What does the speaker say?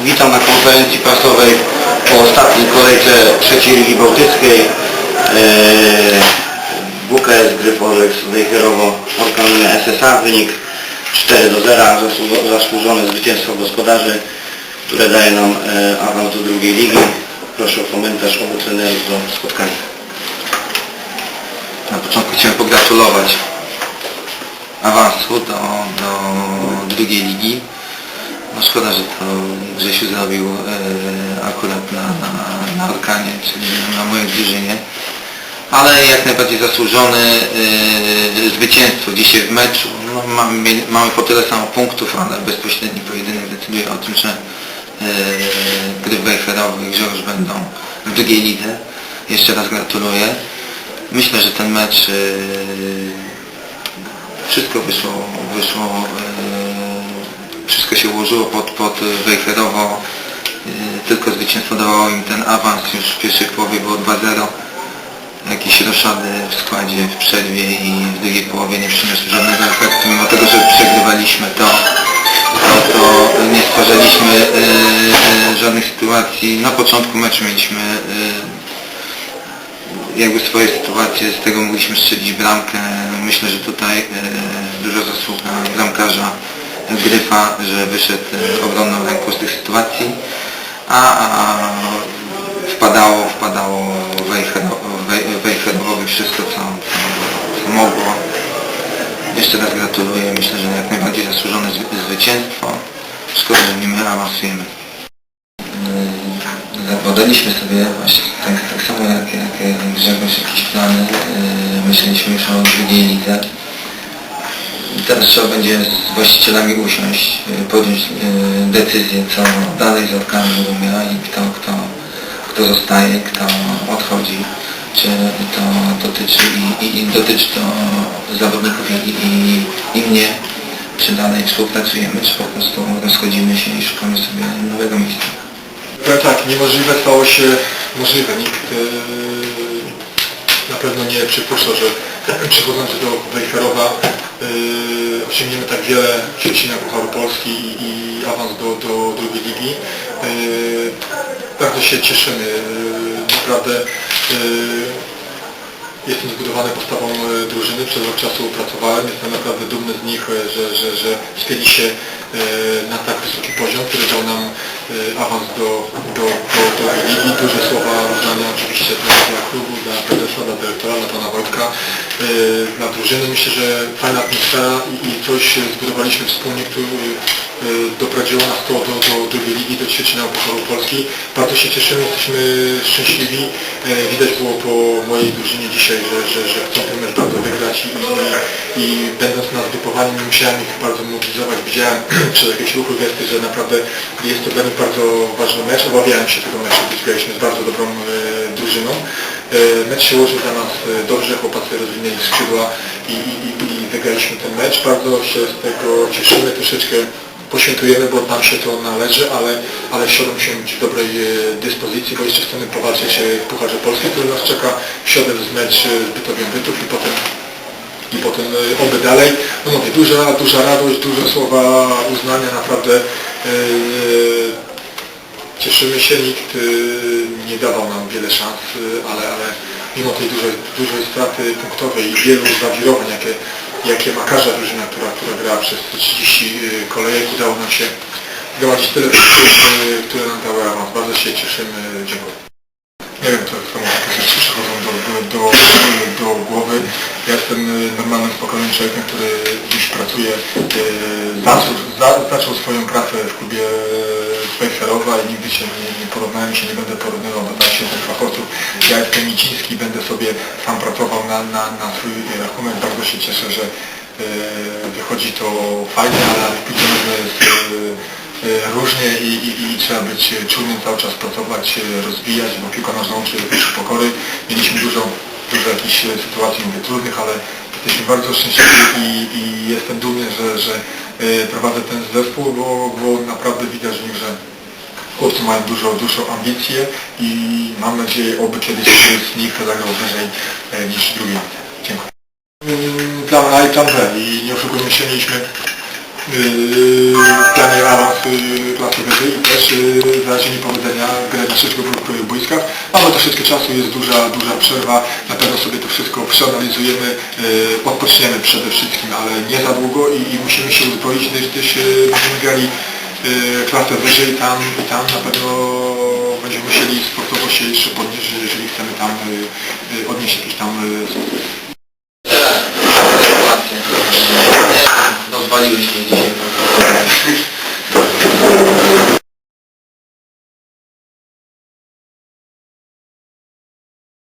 Witam na konferencji prasowej po ostatniej kolejce trzeciej Ligi Bałtyckiej. Eee, WKS Gryforex Wejherowo pokonuje SSA. Wynik 4 do 0. Zasłu- Zasłużone zwycięstwo gospodarzy, które daje nam e, awans do drugiej ligi. Proszę o komentarz obu trenerów do spotkania. Na początku chciałem pogratulować awansu do, do drugiej ligi. Szkoda, że to Grzesiu zrobił e, akurat na, na, na Orkanie, czyli na mojej drużynie. Ale jak najbardziej zasłużone e, zwycięstwo dzisiaj w meczu. No, mamy, mamy po tyle samo punktów, ale bezpośredni pojedynek decyduje o tym, że e, gry Wejherowy i Grzegorz będą w drugiej lidze. Jeszcze raz gratuluję. Myślę, że ten mecz e, wszystko wyszło, wyszło e, się ułożyło pod, pod Wejherowo. E, tylko zwycięstwo dawało im ten awans. Już w pierwszej połowie było 2-0. Jakieś roszady w składzie w przerwie i w drugiej połowie nie przyniosły żadnego efektu. Mimo tego, że przegrywaliśmy to, to, to nie stwarzaliśmy e, żadnych sytuacji. Na początku meczu mieliśmy jakby swoje sytuacje, z tego mogliśmy strzelić bramkę. Myślę, że tutaj duża zasługa bramkarza Gryfa, że wyszedł e, obronną ręką z tych sytuacji, a, a wpadało, wpadało Wejhero- Wej- Wejherowowi wszystko, co, co, co mogło. Jeszcze raz gratuluję, myślę, że jak najbardziej zasłużone zwy- zwycięstwo. Szkoda, że nie my awansujemy. Podaliśmy sobie właśnie tak, tak samo jak, jak Grzegorz jakieś plany. Yy, Myśleliśmy już o drugiej lidze. Teraz trzeba będzie z właścicielami usiąść, yy, podjąć yy, decyzję, co dalej z orkami Rumia i kto, kto, kto zostaje, kto odchodzi. Czy to dotyczy i, i, i dotyczy to zawodników i, i, i mnie, czy dalej współpracujemy, czy po prostu rozchodzimy się i szukamy sobie nowego miejsca. Powiem tak, niemożliwe stało się możliwe. Nikt e, na pewno nie przypuszczał, że przychodząc do Wejherowa e, osiągniemy tak wiele w ćwierćfinałach Pucharu Polski i, i awans do, do drugiej ligi. E, bardzo się cieszymy. E, naprawdę e, Jestem zbudowany postawą e, drużyny, przez rok czasu pracowałem, jestem naprawdę dumny z nich, że, że, że się e, na tak wysoki poziom, który dał nam awans do, do, do, do ligi. Duże słowa uznania oczywiście dla, klubu, dla prezesa, dla dyrektora, dla pana Wojtka, e, dla drużyny. Myślę, że fajna atmosfera i, i coś zbudowaliśmy wspólnie, który e, doprowadziło nas to do, do drugiej ligi, do ćwierćfinału Pucharu Polski. Bardzo się cieszymy, jesteśmy szczęśliwi. E, Widać było po mojej drużynie dzisiaj, że, że, że chcą ten mecz bardzo wygrać i, i, i będąc na zgrupowaniu nie musiałem ich bardzo mobilizować. Widziałem przez jakieś ruchy, gesty, że naprawdę jest to dla nich bardzo ważny mecz. Obawiałem się tego meczu, gdyż graliśmy z bardzo dobrą e, drużyną. E, mecz się ułożył dla nas e, dobrze, chłopacy rozwinęli skrzydła i, i, i wygraliśmy ten mecz. Bardzo się z tego cieszymy, troszeczkę poświętujemy, bo nam się to należy, ale, ale musimy być w dobrej e, dyspozycji, bo jeszcze chcemy powalczyć e, w Pucharze Polskim, który nas czeka w środę z mecz e, z Bytowiem Bytów i potem i potem e, oby dalej. No mówię, duża, duża radość, duże słowa uznania, naprawdę cieszymy się, nikt nie dawał nam wiele szans, ale, ale mimo tej dużej, dużej straty punktowej i wielu zawirowań, jakie, jakie ma każda drużyna, która, która gra przez 30 kolejek, udało nam się zgromadzić tyle punktów, e, które nam dały awans. Bardzo się cieszymy, dziękuję. Nie wiem, co są rzeczy przychodzą do, do, do, do głowy. Ja jestem e, normalnym, spokojnym człowiekiem, który dziś pracuje, zaczął, za, zaczął swoją pracę w klubie Spejferowa i nigdy się nie, nie porównałem się, nie będę porównywał do świetnych fachowców. Ja jestem Miciński, będę sobie sam pracował na, na, na swój rachunek. Bardzo się cieszę, że e, wychodzi to fajnie, ale nożnej jest różnie i, i, i trzeba być czujnym, cały czas pracować, e, rozwijać, bo piłka nożna uczy uczy pokory. Mieliśmy dużo, dużo jakichś e, sytuacji mówię, trudnych, ale jesteśmy bardzo szczęśliwi i, i jestem dumny, że, że prowadzę ten zespół, bo, bo naprawdę widać w nich, że chłopcy mają dużo, dużo ambicje i mam nadzieję, oby kiedyś z nich zagrał wyżej niż drugi. A i plan B i nie oszukujmy się, mieliśmy w planie awans i też yy, w razie niepowodzenia grę na w boiskach. Mamy troszeczkę czasu, jest duża, duża przerwa, na pewno sobie to wszystko przeanalizujemy, yy, odpoczniemy przede wszystkim, ale nie za długo i, i musimy się uzbroić, gdyż, yy, będziemy grali klasę wyżej tam i tam na pewno będziemy musieli sportowo się jeszcze podnieść, jeżeli chcemy tam odnieść jakiś tam sukces. Amém.